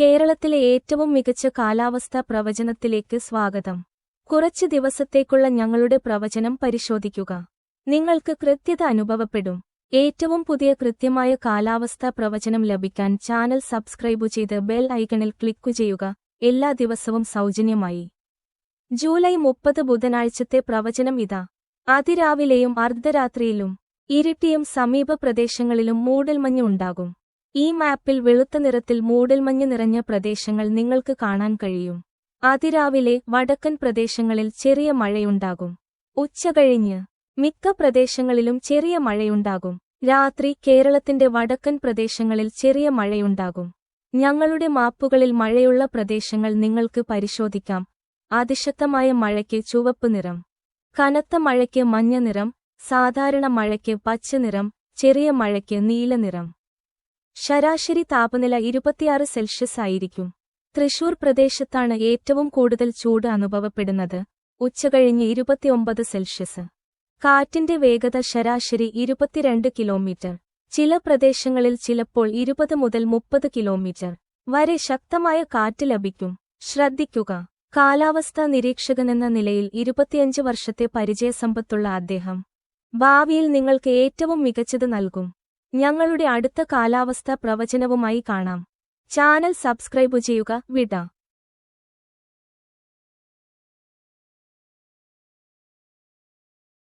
കേരളത്തിലെ ഏറ്റവും മികച്ച കാലാവസ്ഥാ പ്രവചനത്തിലേക്ക് സ്വാഗതം. കുറച്ച് ദിവസത്തേക്കുള്ള ഞങ്ങളുടെ പ്രവചനം പരിശോധിക്കുക. നിങ്ങൾക്ക് കൃത്യത അനുഭവപ്പെടും. ഏറ്റവും പുതിയ കൃത്യമായ കാലാവസ്ഥാ പ്രവചനം ലഭിക്കാൻ ചാനൽ സബ്സ്ക്രൈബു ചെയ്ത് ബെൽ ഐക്കണിൽ ക്ലിക്കു ചെയ്യുക. എല്ലാ ദിവസവും സൗജന്യമായി. ജൂലൈ മുപ്പത് ബുധനാഴ്ചത്തെ പ്രവചനം ഇതാ. അതിരാവിലെയും അർദ്ധരാത്രിയിലും ഇരുട്ടിയും സമീപ പ്രദേശങ്ങളിലും മൂടൽമഞ്ഞ് ഉണ്ടാകും. ഈ മാപ്പിൽ വെളുത്ത നിറത്തിൽ മൂടൽമഞ്ഞ് നിറഞ്ഞ പ്രദേശങ്ങൾ നിങ്ങൾക്ക് കാണാൻ കഴിയും. അതിരാവിലെ വടക്കൻ പ്രദേശങ്ങളിൽ ചെറിയ മഴയുണ്ടാകും. ഉച്ചകഴിഞ്ഞ് മിക്ക പ്രദേശങ്ങളിലും ചെറിയ മഴയുണ്ടാകും. രാത്രി കേരളത്തിന്റെ വടക്കൻ പ്രദേശങ്ങളിൽ ചെറിയ മഴയുണ്ടാകും. ഞങ്ങളുടെ മാപ്പുകളിൽ മഴയുള്ള പ്രദേശങ്ങൾ നിങ്ങൾക്ക് പരിശോധിക്കാം. അതിശക്തമായ മഴയ്ക്ക് ചുവപ്പ് നിറം കനത്ത മഴയ്ക്ക് മഞ്ഞ നിറം സാധാരണ മഴയ്ക്ക് പച്ച നിറം ചെറിയ മഴയ്ക്ക് നീല നിറം. ശരാശരി താപനില ഇരുപത്തിയാറ് സെൽഷ്യസ് ആയിരിക്കും. തൃശൂർ പ്രദേശത്താണ് ഏറ്റവും കൂടുതൽ ചൂട് അനുഭവപ്പെടുന്നത്. ഉച്ചകഴിഞ്ഞ് ഇരുപത്തിയൊമ്പത് സെൽഷ്യസ്. കാറ്റിന്റെ വേഗത ശരാശരി ഇരുപത്തിരണ്ട് കിലോമീറ്റർ. ചില പ്രദേശങ്ങളിൽ ചിലപ്പോൾ ഇരുപത് മുതൽ മുപ്പത് കിലോമീറ്റർ വരെ ശക്തമായ കാറ്റ് ലഭിക്കും. ശ്രദ്ധിക്കുക. കാലാവസ്ഥാ നിരീക്ഷകനെന്ന നിലയിൽ ഇരുപത്തിയഞ്ച് വർഷത്തെ പരിചയസമ്പത്തുള്ള അദ്ദേഹം ഭാവിയിൽ നിങ്ങൾക്ക് ഏറ്റവും മികച്ചത് നൽകും. ഞങ്ങളുടെ അടുത്ത കാലാവസ്ഥ പ്രവചനവുമായി കാണാം. ചാനൽ സബ്സ്ക്രൈബ് ചെയ്യുക വിട.